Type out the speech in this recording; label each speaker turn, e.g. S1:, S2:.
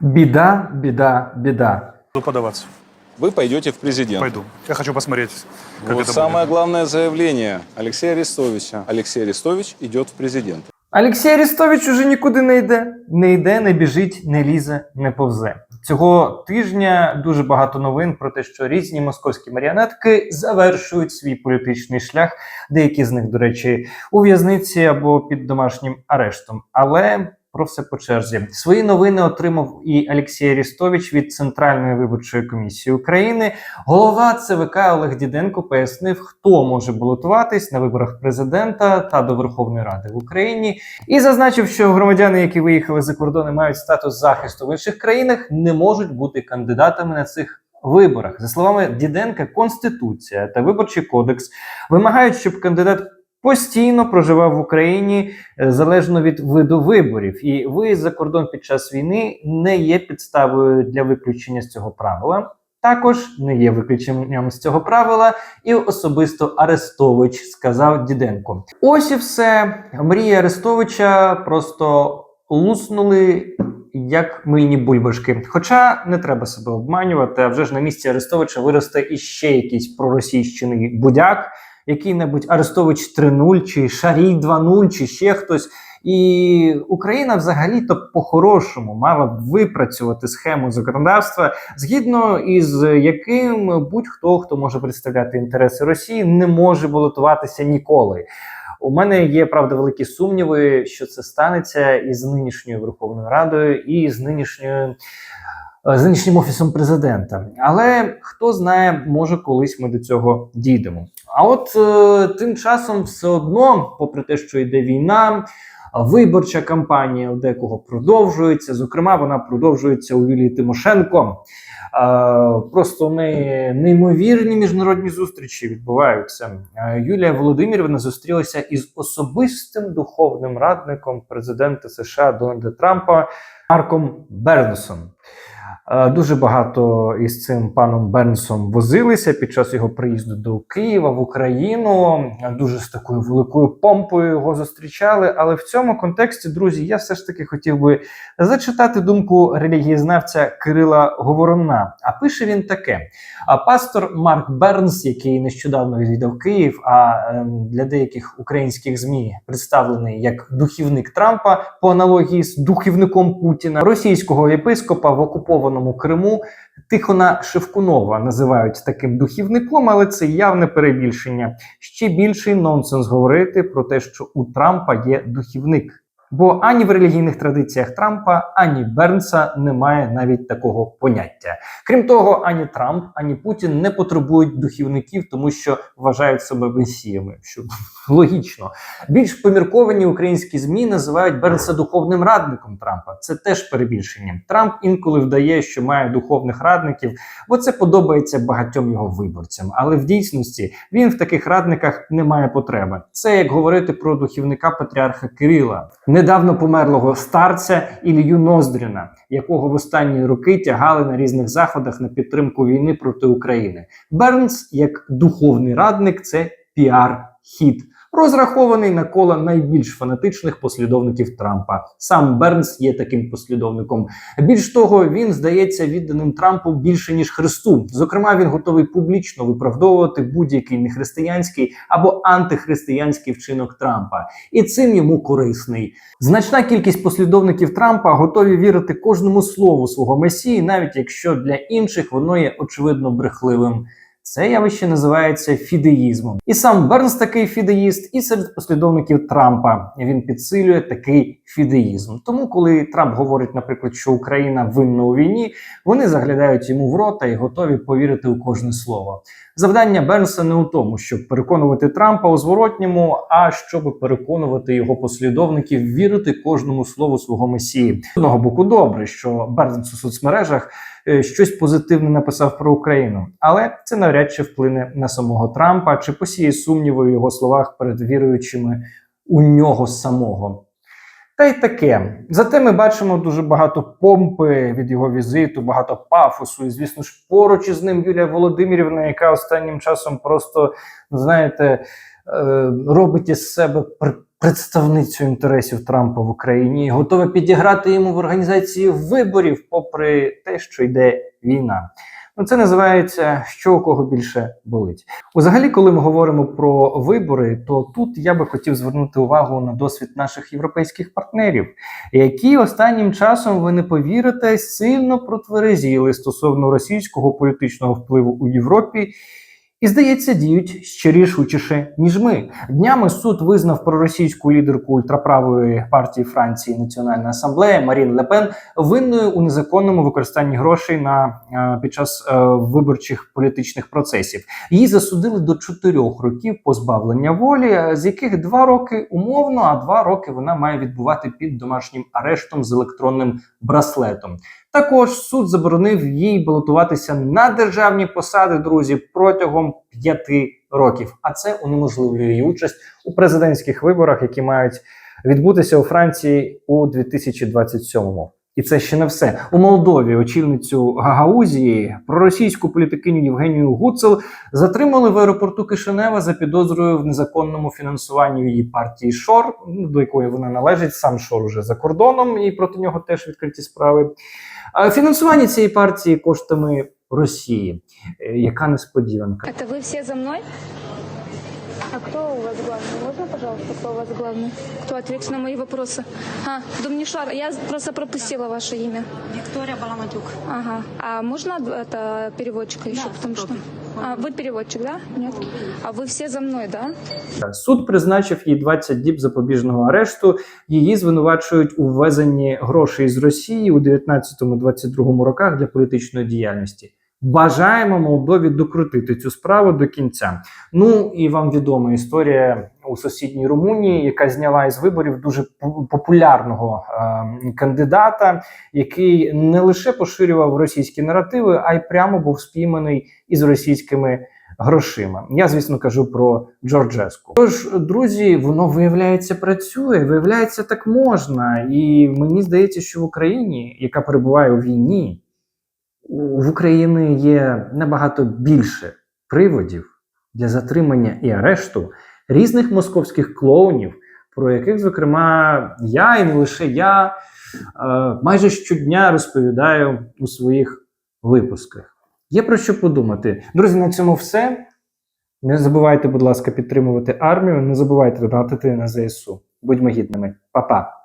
S1: Біда, біда, біда.
S2: Буду подаваться.
S3: Вы пойдете в президент.
S2: Пойду. Я хочу посмотреть, как
S3: Вот
S2: это
S3: самое
S2: будет.
S3: главное заявление Алексея Арестовича. Алексей Арестович идет в президенты.
S1: Олексій Арестович уже нікуди не йде. Не йде, не біжить, не лізе, не повзе. Цього тижня дуже багато новин про те, що різні московські маріонетки завершують свій політичний шлях. Деякі з них, до речі, у в'язниці або під домашнім арештом. Але про все по черзі. Свої новини отримав і Олексій Арестович від Центральної виборчої комісії України. Голова ЦВК Олег Діденко пояснив, хто може балотуватись на виборах президента та до Верховної Ради в Україні, і зазначив, що громадяни, які виїхали за кордон і мають статус захисту в інших країнах, не можуть бути кандидатами на цих. Виборах за словами Діденка, конституція та виборчий кодекс вимагають, щоб кандидат постійно проживав в Україні е, залежно від виду виборів, і виїзд за кордон під час війни не є підставою для виключення з цього правила. Також не є виключенням з цього правила і особисто Арестович сказав Діденко. Ось і все. Мрії Арестовича просто луснули. Як мильні бульбашки. Хоча не треба себе обманювати, а вже ж на місці Арестовича виросте іще якийсь проросійщений будяк, який-небудь Арестович 3.0, чи Шарій 2.0, чи ще хтось. І Україна взагалі-то по-хорошому мала б випрацювати схему законодавства, згідно із яким будь-хто, хто може представляти інтереси Росії, не може балотуватися ніколи. У мене є правда великі сумніви, що це станеться із нинішньою Верховною Радою і з нинішньою. Е, З нинішнім офісом президента, але хто знає, може колись ми до цього дійдемо. А от е, тим часом все одно, попри те, що йде війна, виборча кампанія у декого продовжується. Зокрема, вона продовжується у Юлії Тимошенко. Е, Просто не, неймовірні міжнародні зустрічі відбуваються. Е, Юлія Володимирівна зустрілася із особистим духовним радником президента США Дональда Трампа Марком Бернсом. Е, Дуже багато із цим паном Бернсом возилися під час його приїзду до Києва в Україну. Дуже з такою великою помпою його зустрічали. Але в цьому контексті, друзі, я все ж таки хотів би зачитати думку релігієзнавця Кирила Говорона. А пише він таке: а пастор Марк Бернс, який нещодавно відвідав Київ, а ем, для деяких українських змі представлений як духівник Трампа по аналогії з духівником Путіна, російського єпископа в окупованому Криму. Тихона Шевкунова називають таким духівником, але це явне перебільшення. Ще більший нонсенс говорити про те, що у Трампа є духівник. Бо ані в релігійних традиціях Трампа, ані Бернса немає навіть такого поняття. Крім того, ані Трамп, ані Путін не потребують духівників, тому що вважають себе месіями, що логічно. Більш помірковані українські змі називають Бернса духовним радником Трампа. Це теж перебільшення. Трамп інколи вдає, що має духовних радників, бо це подобається багатьом його виборцям. Але в дійсності він в таких радниках не має потреби. Це як говорити про духівника патріарха Кирила, недавно померлого старця Ілью Ноздріна, якого в останні роки тягали на різних заходах на підтримку війни проти України. Бернс, як духовний радник, це піар-хід. Розрахований на коло найбільш фанатичних послідовників Трампа. Сам Бернс є таким послідовником. Більш того, він здається відданим Трампу більше ніж Христу. Зокрема, він готовий публічно виправдовувати будь-який нехристиянський або антихристиянський вчинок Трампа, і цим йому корисний. Значна кількість послідовників Трампа готові вірити кожному слову свого месії, навіть якщо для інших воно є очевидно брехливим. Це явище називається фідеїзмом. І сам Бернс такий фідеїст, і серед послідовників Трампа він підсилює такий фідеїзм. Тому, коли Трамп говорить, наприклад, що Україна винна у війні, вони заглядають йому в рота і готові повірити у кожне слово. Завдання Бернса не у тому, щоб переконувати Трампа у зворотньому, а щоб переконувати його послідовників вірити кожному слову свого месії. З одного боку, добре, що Бернс у соцмережах щось позитивне написав про Україну, але це навряд чи вплине на самого Трампа чи посіє сумніви у його словах перед віруючими у нього самого. Та й таке. Зате ми бачимо дуже багато помпи від його візиту, багато пафосу. І, звісно ж, поруч із ним Юлія Володимирівна, яка останнім часом просто, знаєте, е, робить із себе представницю інтересів Трампа в Україні, готова підіграти йому в організації виборів, попри те, що йде війна. Ну, це називається що у кого більше болить. Взагалі, коли ми говоримо про вибори, то тут я би хотів звернути увагу на досвід наших європейських партнерів, які останнім часом ви не повірите сильно протверезіли стосовно російського політичного впливу у Європі. І, здається, діють ще рішучіше, ніж ми. Днями суд визнав проросійську лідерку ультраправої партії Франції Національна асамблея Марін Лепен винною у незаконному використанні грошей на е, під час е, виборчих політичних процесів. Її засудили до чотирьох років позбавлення волі, е, з яких два роки умовно, а два роки вона має відбувати під домашнім арештом з електронним браслетом. Також суд заборонив їй балотуватися на державні посади, друзі, протягом п'яти років. А це унеможливлює її участь у президентських виборах, які мають відбутися у Франції у 2027-му. І це ще не все. У Молдові очільницю Гагаузії проросійську політикиню Євгенію Гуцел затримали в аеропорту Кишинева за підозрою в незаконному фінансуванні її партії Шор, до якої вона належить. Сам Шор уже за кордоном, і проти нього теж відкриті справи. Фінансування цієї партії коштами Росії. Е, Яка несподіванка?
S4: Це ви всі за мной? А кто у вас главный? Можно, пожалуйста, кто у вас главный? Кто ответит на мои вопросы? А, Думнишар, я просто пропустила ваше имя.
S5: Виктория Баламатюк.
S4: Ага. А можно это переводчика еще? потому что... А, вы переводчик, да? Нет? А вы все за мной, да?
S1: Суд призначив їй 20 діб запобіжного арешту. Її звинувачують у ввезенні грошей з Росії у 19-22 роках для політичної діяльності. Бажаємо Молдові докрутити цю справу до кінця. Ну і вам відома історія у сусідній Румунії, яка зняла із виборів дуже популярного е, кандидата, який не лише поширював російські наративи, а й прямо був спійманий із російськими грошима. Я, звісно, кажу про Джорджеску. Тож, друзі, воно виявляється працює, виявляється, так можна. І мені здається, що в Україні, яка перебуває у війні, в Україні є набагато більше приводів для затримання і арешту різних московських клоунів, про яких, зокрема, я і не лише я е, майже щодня розповідаю у своїх випусках. Є про що подумати. Друзі, на цьому все. Не забувайте, будь ласка, підтримувати армію. Не забувайте донатити на ЗСУ. Будьмо гідними. Па-па!